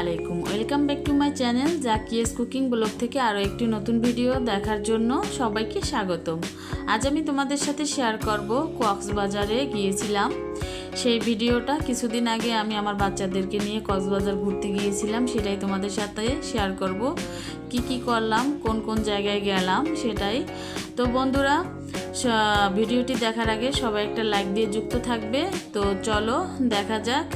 আলাইকুম welcome back to my channel Zakia's cooking vlog থেকে আরও একটি নতুন ভিডিও দেখার জন্য সবাইকে স্বাগতম। আজ আমি তোমাদের সাথে শেয়ার করব কক্সবাজারে গিয়েছিলাম। সেই ভিডিওটা কিছুদিন আগে আমি আমার বাচ্চাদেরকে নিয়ে কক্সবাজার ঘুরতে গিয়েছিলাম, সেটাই তোমাদের সাথে শেয়ার করব। কি কি করলাম, কোন কোন জায়গায় গেলাম, সেটাই। তো বন্ধুরা ভিডিওটি দেখার আগে সবাই একটা লাইক দিয়ে যুক্ত থাকবে। তো চলো, দেখা যাক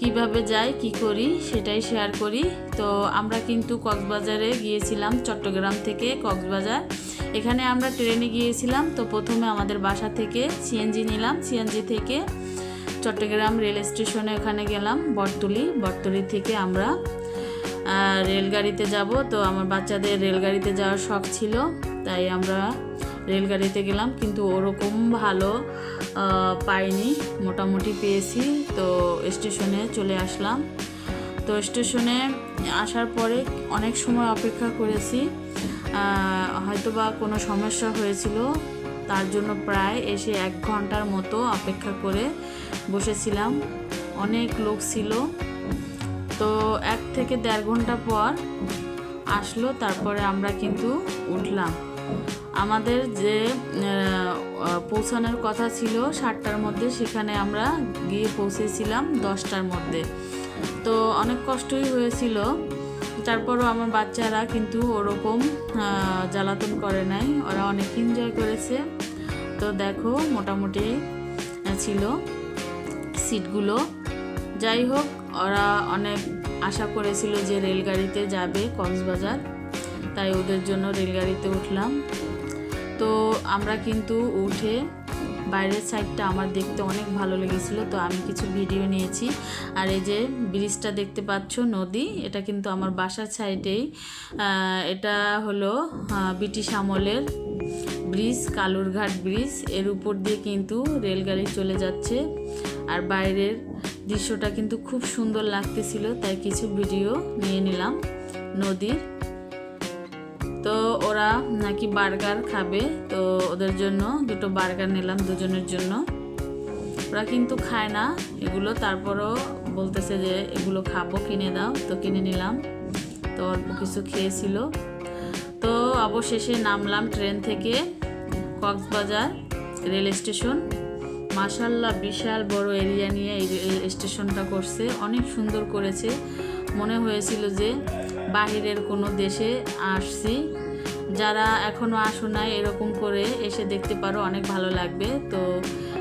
কীভাবে যাই, কি করি সেটাই শেয়ার করি। তো আমরা কিন্তু কক্সবাজারে গিয়েছিলাম, চট্টগ্রাম থেকে কক্সবাজার। এখানে আমরা ট্রেনে গিয়েছিলাম, তো প্রথমে আমাদের বাসা থেকে সিএনজি নিলাম। সিএনজি থেকে চট্টগ্রাম রেল স্টেশনে ওখানে গেলাম, বটতলি। বটতলি থেকে আমরা রেলগাড়িতে যাব। তো আমার বাচ্চাদের রেলগাড়িতে যাওয়ার শখ ছিল, তাই আমরা রেলগাড়িতে গেলাম, কিন্তু ওরকম ভালো পাইনি। মোটামুটি পেয়েছি, তো স্টেশনে চলে আসলাম। তো স্টেশনে আসার পরে অনেক সময় অপেক্ষা করেছি হয়তোবা কোনো সমস্যা হয়েছিল, তার জন্য প্রায় এসে এক ঘণ্টার মতো অপেক্ষা করে বসেছিলাম। অনেক লোক ছিল। তো এক থেকে দেড় ঘণ্টা পর আসলো, তারপরে আমরা কিন্তু উঠলাম। আমাদের যে পৌঁছানোর কথা ছিল সাতটার মধ্যে, সেখানে আমরা গিয়ে পৌঁছেছিলাম দশটার মধ্যে। তো অনেক কষ্টই হয়েছিল। তারপরও আমার বাচ্চারা কিন্তু ওরকম জ্বালাতন করে নাই। ওরা অনেক এনজয় করেছে। তো দেখো, মোটামুটি ছিল সিটগুলো। যাই হোক, ওরা অনেক আশা করেছিল যে রেলগাড়িতে যাবে কক্সবাজার। তাই ওদের জন্য রেলগাড়িতে উঠলাম। তো আমরা কিন্তু উঠে বাইরের সাইডটা আমার দেখতে অনেক ভালো লেগেছিল, তো আমি কিছু ভিডিও নিয়েছি। আর এই যে ব্রিজটা দেখতে পাচ্ছ, নদী, এটা কিন্তু আমার বাসার সাইডেই এটা হলো ব্রিটিশ আমলের ব্রিজ কালুরঘাট ব্রিজের উপর দিয়ে কিন্তু রেলগাড়ি চলে যাচ্ছে। আর বাইরের দৃশ্যটা কিন্তু খুব সুন্দর লাগতেছিল, তাই কিছু ভিডিও নিয়ে নিলাম। নদীর তো ওরা নাকি বার্গার খাবে, তো ওদের জন্য দুটো বার্গার নিলাম দুজনের জন্য। ওরা কিন্তু খায় না এগুলো, তারপরও বলতেছে যে এগুলো খাব, কিনে দাও, তো কিনে নিলাম। তো অল্প কিছু খেয়েছিল। তো অবশেষে নামলাম ট্রেন থেকে কক্সবাজার রেল স্টেশন। মাসাল্লাহ বিশাল বড় এরিয়া নিয়ে এই স্টেশনটা করছে। অনেক সুন্দর করেছে। মনে হয়েছিল যে বাহিরের কোনো দেশে আসছি। যারা এখনও আসো নাই, এরকম করে এসে দেখতে পারো, অনেক ভালো লাগবে। তো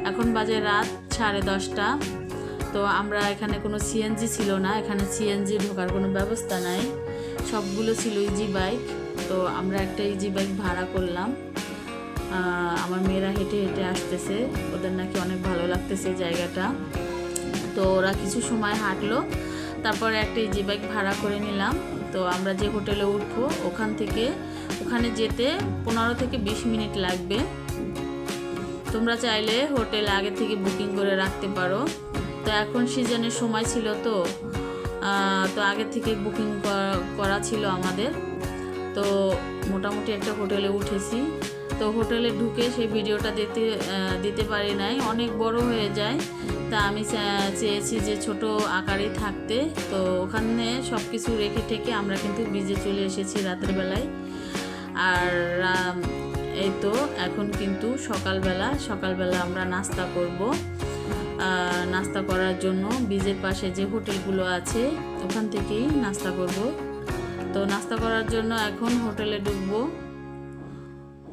এখন বাজে রাত সাড়ে দশটা। তো আমরা এখানে কোনো সিএনজি ছিল না, এখানে সিএনজি ঢোকার কোনো ব্যবস্থা নাই। সবগুলো ছিল ইজি বাইক তো আমরা একটা ইজি বাইক ভাড়া করলাম। আমার মেয়েরা হেঁটে হেঁটে আসতেছে। ওদের নাকি অনেক ভালো লাগতেছে জায়গাটা। তো ওরা কিছু সময় হাঁটলো। তারপরে একটা ইজি বাইক ভাড়া করে নিলাম। তো আমরা যে হোটেলে উঠবো, ওখান থেকে, ওখানে যেতে পনেরো থেকে বিশ মিনিট লাগবে। তোমরা চাইলে হোটেল আগে থেকে বুকিং করে রাখতে পারো। তো এখন সিজনের সময় ছিল তো তো আগে থেকে বুকিং করা ছিল আমাদের। তো মোটামুটি একটা হোটেলে উঠেছি। তো হোটেলে ঢুকে সেই ভিডিওটা দিতে দিতে পারি নাই। অনেক বড় হয়ে যায়। তা আমি চেয়েছি যে ছোট আকারে থাকতে। তো ওখানে সব কিছু রেখে ঠেকে আমরা কিন্তু বিজে চলে এসেছি রাতের বেলায়। আর এই তো এখন কিন্তু সকালবেলা সকালবেলা আমরা নাস্তা করব। নাস্তা করার জন্য বীজের পাশে যে হোটেলগুলো আছে, ওখান থেকেই নাস্তা করব। তো নাস্তা করার জন্য এখন হোটেলে ঢুকবো।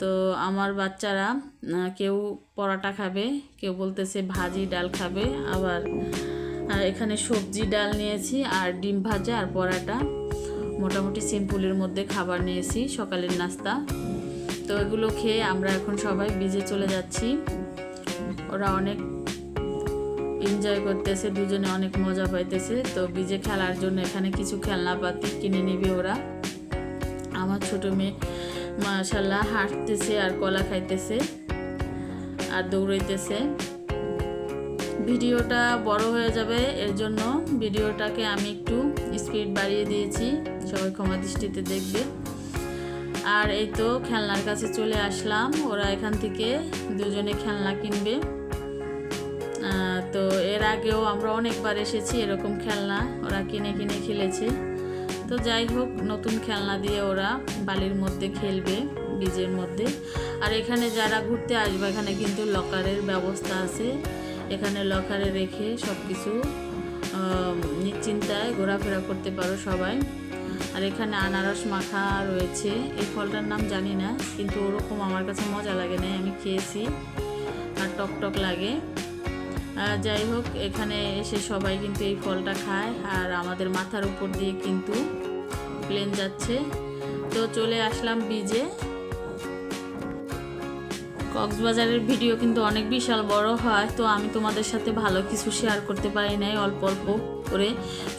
তো আমার বাচ্চারা কেউ পরোটা খাবে, কেউ বলতেছে ভাজি ডাল খাবে, আবার এখানে সবজি ডাল নিয়েছি আর ডিম ভাজা আর পরাটা। মোটামুটি সিম্পলের মধ্যে খাবার নিয়েছি, সকালের নাস্তা। তো এগুলো খেয়ে আমরা এখন সবাই বিজে চলে যাচ্ছি। ওরা অনেক এনজয় করতেছে, দুজনে অনেক মজা পাইতেছে। তো বিজে খেলার জন্য এখানে কিছু খেলনাপাতি কিনে নিবে ওরা। আমার ছোট মেয়ে মাশাল্লাহ হাঁটতেছে আর কলা খাইতেছে আর দৌড়াইতেছে। ভিডিওটা বড় হয়ে যাবে, এর জন্য ভিডিওটাকে আমি একটু স্পিড বাড়িয়ে দিয়েছি, সবাই ক্ষমা দৃষ্টিতে দেখবে। আর এই তো খেলনার কাছে চলে আসলাম, ওরা এখান থেকে দুজনে খেলনা কিনবে। তো এর আগেও আমরা অনেকবার এসেছি এরকম খেলনা, ওরা কিনে কিনে খেলেছে। তো যাই হোক, নতুন খেলনা দিয়ে ওরা বালির মধ্যে খেলবে বীজের মধ্যে। আর এখানে যারা ঘুরতে আসবে, এখানে কিন্তু লকারের ব্যবস্থা আছে। এখানে লকারে রেখে সব কিছু নিশ্চিন্তায় ঘোরাফেরা করতে পারো সবাই। আর এখানে আনারস মাখা রয়েছে। এই ফলটার নাম জানি না, কিন্তু ওরকম আমার কাছে মজা লাগে না আমি খেয়েছি। আর টক টক লাগে। যাই হোক, এখানে এসে সবাই কিন্তু এই ফলটা খায় আর আমাদের মাথার উপর দিয়ে কিন্তু প্লেন যাচ্ছে। তো চলে আসলাম বীজে। কক্সবাজারের ভিডিও কিন্তু অনেক বিশাল বড় হয়, তো আমি তোমাদের সাথে ভালো কিছু শেয়ার করতে পারি নাই, অল্প অল্প করে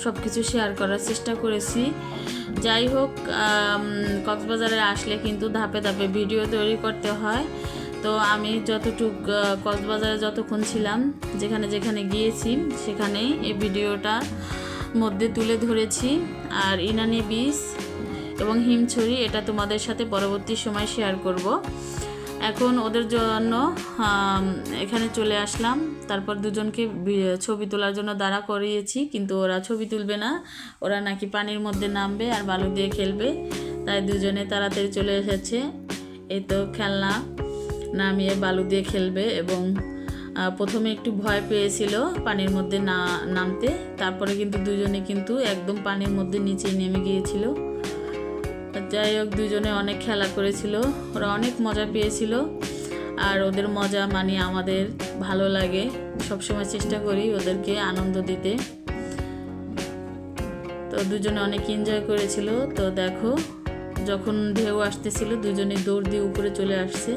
সব কিছু শেয়ার করার চেষ্টা করেছি। যাই হোক কক্সবাজারে আসলে কিন্তু ধাপে ধাপে ভিডিও তৈরি করতে হয়। তো আমি যতটুক কক্সবাজারে যতক্ষণ ছিলাম, যেখানে যেখানে গিয়েছি সেখানেই এই ভিডিওটা মধ্যে তুলে ধরেছি। আর ইনানি বিচ এবং হিমছড়ি এটা তোমাদের সাথে পরবর্তী সময় শেয়ার করব। এখন ওদের জন্য এখানে চলে আসলাম। তারপর দুজনকে ছবি তোলার জন্য দাঁড়া করিয়েছি, কিন্তু ওরা ছবি তুলবে না। ওরা নাকি পানির মধ্যে নামবে আর বালু দিয়ে খেলবে। তাই দুজনে তাড়াতাড়ি চলে এসেছে। এই তো খেলনা। নামিয়ে বালু দিয়ে খেলবে এবং প্রথমে একটু ভয় পেয়েছিল পানির মধ্যে না, নামতে। তারপরে কিন্তু দুজনে কিন্তু একদম পানির মধ্যে নিচে নেমে গিয়েছিল। যাই হোক, দুজনে অনেক খেলা করেছিল। ওরা অনেক মজা পেয়েছিল। আর ওদের মজা মানে আমাদের ভালো লাগে। সবসময় চেষ্টা করি ওদেরকে আনন্দ দিতে। তো দুজনে অনেক এনজয় করেছিল। তো দেখো যখন ঢেউ আসতেছিল, দুজনে দৌড় দিয়ে উপরে চলে আসছে।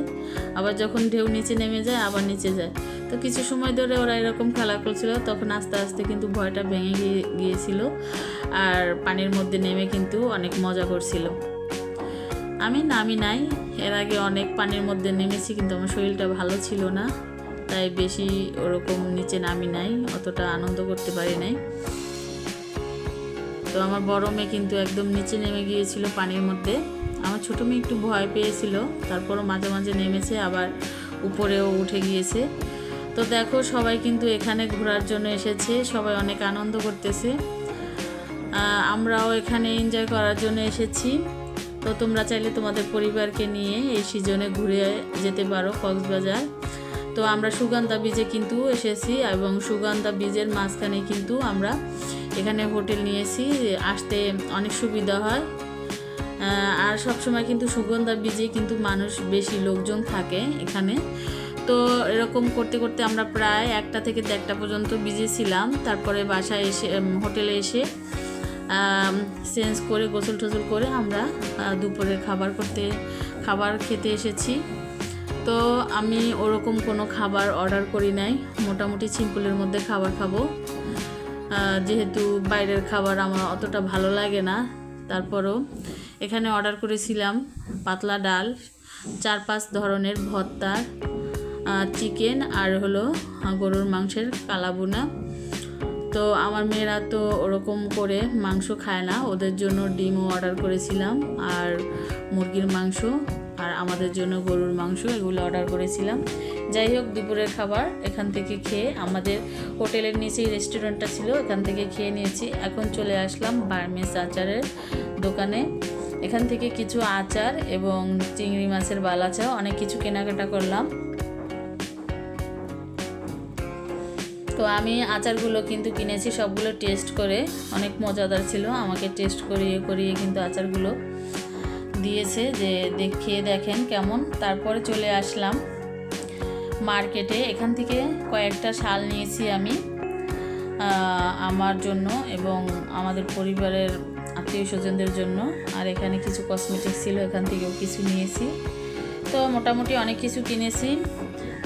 আবার যখন ঢেউ নিচে নেমে যায়, আবার নিচে যায়। তো কিছু সময় ধরে ওরা এরকম খেলা করছিল তখন আস্তে আস্তে কিন্তু ভয়টা ভেঙে গিয়ে, গিয়েছিল। আর পানির মধ্যে নেমে কিন্তু অনেক মজা করছিল। আমি নামি নাই, এর আগে অনেক পানির মধ্যে নেমেছি, কিন্তু আমার শরীরটা ভালো ছিল না। তাই বেশি ওরকম নিচে নামি নাই, অতটা আনন্দ করতে পারি নাই। তো আমার বড় মেয়ে কিন্তু একদম নিচে নেমে গিয়েছিল পানির মধ্যে। আমার ছোটো মেয়ে একটু ভয় পেয়েছিল, তারপরও মাঝে মাঝে নেমেছে, আবার উপরেও উঠে গিয়েছে। তো দেখো, সবাই কিন্তু এখানে ঘোরার জন্য এসেছে, সবাই অনেক আনন্দ করতেছে। আমরাও এখানে এনজয় করার জন্য এসেছি। তো তোমরা চাইলে তোমাদের পরিবারকে নিয়ে এই সিজনে ঘুরে যেতে পারো কক্সবাজার। তো আমরা সুগন্ধা বীজে কিন্তু এসেছি এবং সুগন্ধা বীজের মাঝখানে কিন্তু আমরা এখানে হোটেল নিয়েছি, আসতে অনেক সুবিধা হয়। আর সবসময় কিন্তু সুগন্ধা বীজে কিন্তু মানুষ বেশি লোকজন থাকে এখানে। তো এরকম করতে করতে আমরা প্রায় একটা থেকে দেড়টা পর্যন্ত বিজে ছিলাম। তারপরে বাসায় এসে হোটেলে এসে চেঞ্জ করে, গোসল টোসল করে আমরা দুপুরের খাবার করতে, খাবার খেতে এসেছি। তো আমি ওরকম কোনো খাবার অর্ডার করি নাই। মোটামুটি সিম্পলের মধ্যে খাবার খাব। যেহেতু বাইরের খাবার আমার অতটা ভালো লাগে না, তারপরও এখানে অর্ডার করেছিলাম পাতলা ডাল, চার পাঁচ ধরনের ভর্তা চিকেন আর হলো গরুর মাংসের কালাবুনা তো আমার মেয়েরা তো ওরকম করে মাংস খায় না। ওদের জন্য ডিমও অর্ডার করেছিলাম আর মুরগির মাংস আর আমাদের জন্য গরুর মাংস এগুলো অর্ডার করেছিলাম। যাই হোক, দুপুরের খাবার এখান থেকে খেয়ে আমাদের হোটেলের নিচেই রেস্টুরেন্টটা ছিল, এখান থেকে খেয়ে নিয়েছি। এখন চলে আসলাম বার্মেস আচারের দোকানে। এখান থেকে কিছু আচার এবং চিংড়ি মাছের বালাচা অনেক কিছু কেনাকাটা করলাম। তো আমি আচারগুলো কিন্তু কিনেছি, সবগুলো টেস্ট করে। অনেক মজাদার ছিল। আমাকে টেস্ট করিয়ে করিয়ে কিন্তু আচারগুলো দিয়েছে যে দেখিয়ে দেখেন কেমন। তারপরে চলে আসলাম মার্কেটে। এখান থেকে কয়েকটা শাল নিয়েছি আমি আমার জন্য এবং আমাদের পরিবারের আত্মীয় স্বজনদের জন্য। আর এখানে কিছু কসমেটিক্স ছিল, এখান থেকেও কিছু নিয়েছি। তো মোটামুটি অনেক কিছু কিনেছি।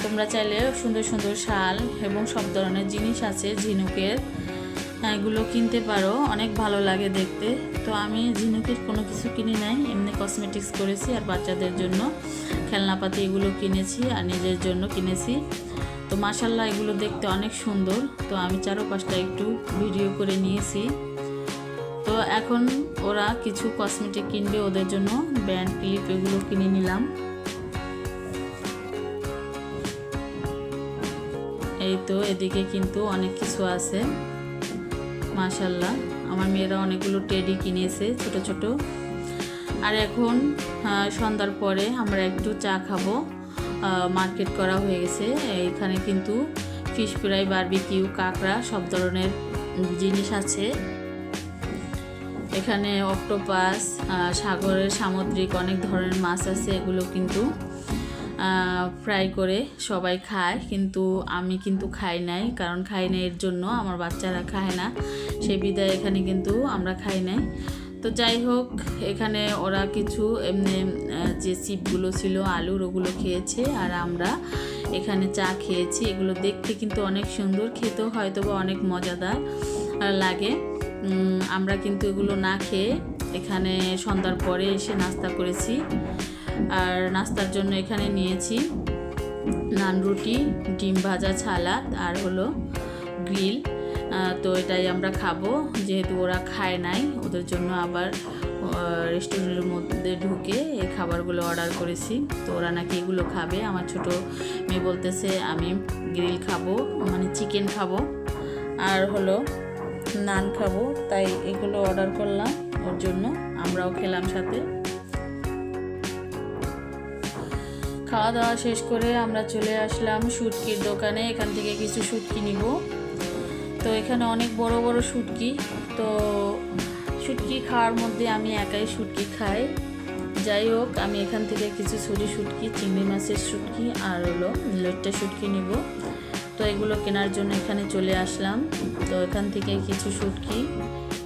তোমরা চাইলে সুন্দর সুন্দর শাল এবং সব ধরনের জিনিস আছে, ঝিনুকের। এগুলো কিনতে পারো, অনেক ভালো লাগে দেখতে। তো আমি ঝিনুকের কোনো কিছু কিনি নাই, এমনি কসমেটিক্স করেছি আর বাচ্চাদের জন্য। খেলনাপাতি এগুলো কিনেছি আর নিজের জন্য কিনেছি। তো মাসাল্লাহ এগুলো দেখতে অনেক সুন্দর। তো আমি চারো পাঁচটা একটু ভিডিও করে নিয়েছি। তো এখন ওরা কিছু কসমেটিক কিনবে, ওদের জন্য ব্যান্ড ক্লিপ এগুলো কিনে নিলাম। এই তো এদিকে কিন্তু অনেক কিছু আছে। মাশাল্লাহ আমার মেয়েরা অনেকগুলো টেডি কিনেছে ছোট ছোট। আর এখন সন্ধ্যার পরে আমরা একটু চা খাব। মার্কেট করা হয়ে গেছে, এখানে কিন্তু ফিশ ফ্রাই, বারবিকিউ, কাঁকড়া সব ধরনের জিনিস আছে। এখানে অক্টোপাস সাগরের সামুদ্রিক অনেক ধরনের মাছ আছে, এগুলো কিন্তু ফ্রাই করে সবাই খায়, কিন্তু আমি কিন্তু খাই নাই, কারণ খাই না এর জন্য আমার বাচ্চারা খায় না। সেই বিদায় এখানে কিন্তু আমরা খাই নাই। তো যাই হোক, এখানে ওরা কিছু এমনি যে চিপগুলো ছিল, আলুর, ওগুলো খেয়েছে, আর আমরা এখানে চা খেয়েছি। এগুলো দেখতে কিন্তু অনেক সুন্দর, খেতেও হয়তো বা অনেক মজাদার লাগে। আমরা কিন্তু এগুলো না খেয়ে এখানে সন্ধ্যার পরে এসে নাস্তা করেছি। আর নাস্তার জন্য এখানে নিয়েছি নান রুটি, ডিম ভাজা ছালাদ আর হলো গ্রিল। তো এটাই আমরা খাব, যেহেতু ওরা খায় নাই, ওদের জন্য আবার রেস্টুরেন্টের মধ্যে ঢুকে এই খাবারগুলো অর্ডার করেছি। তো ওরা নাকি এগুলো খাবে। আমার ছোট মেয়ে বলতেছে, আমি গ্রিল খাব মানে চিকেন খাব আর হলো নান খাব। তাই এগুলো অর্ডার করলাম, ওর জন্য আমরাও খেলাম সাথে। খাওয়া দাওয়া শেষ করে আমরা চলে আসলাম শুটকির দোকানে। এখান থেকে কিছু শুটকি নিব। তো এখানে অনেক বড় বড় শুটকি। তো শুটকি খাওয়ার মধ্যে আমি একাই শুটকি খাই। যাই হোক, আমি এখান থেকে কিছু ছুরি শুটকি, চিংড়ি মাছের শুটকি আর হলো লইট্টা শুটকি নিব। তো এগুলো কেনার জন্য এখানে চলে আসলাম। তো এখান থেকে কিছু শুটকি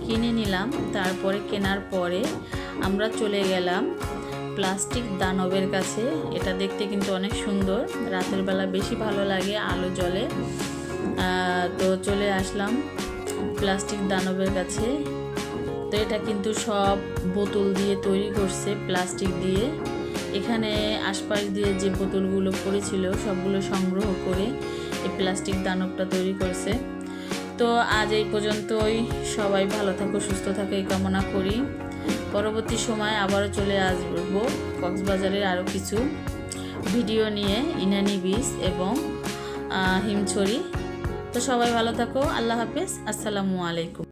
কিনে নিলাম। তারপরে কেনার পরে আমরা চলে গেলাম প্লাস্টিক দানবের কাছে। এটা দেখতে কিন্তু অনেক সুন্দর। রাতের বেলা বেশি ভালো লাগে আলো জলে তো চলে আসলাম প্লাস্টিক দানবের কাছে। তো এটা কিন্তু সব বোতল দিয়ে তৈরি করছে প্লাস্টিক দিয়ে। এখানে আশপাশ দিয়ে যে বোতলগুলো পড়েছিল, সবগুলো সংগ্রহ করে এই প্লাস্টিক দানবটা তৈরি করছে। তো আজ এই পর্যন্তই। সবাই ভালো থাকো, সুস্থ থাকো, এই কামনা করি। পরবর্তী সময় আবারও চলে আসব কক্সবাজারের আরও কিছু ভিডিও নিয়ে, ইনানি বিচ এবং হিমছড়ি। তো সবাই ভালো থাকো, আল্লাহ হাফেজ, আসসালামু আলাইকুম।